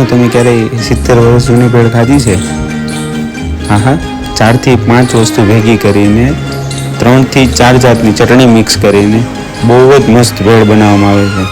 શું તમે ક્યારેય સિત્તેર વર્ષ જૂની ભેળ ખાધી છે? હા હા ચારથી પાંચ વસ્તુ ભેગી કરીને, ત્રણથી ચાર જાતની ચટણી મિક્સ કરીને બહુ જ મસ્ત ભેળ બનાવવામાં આવે છે.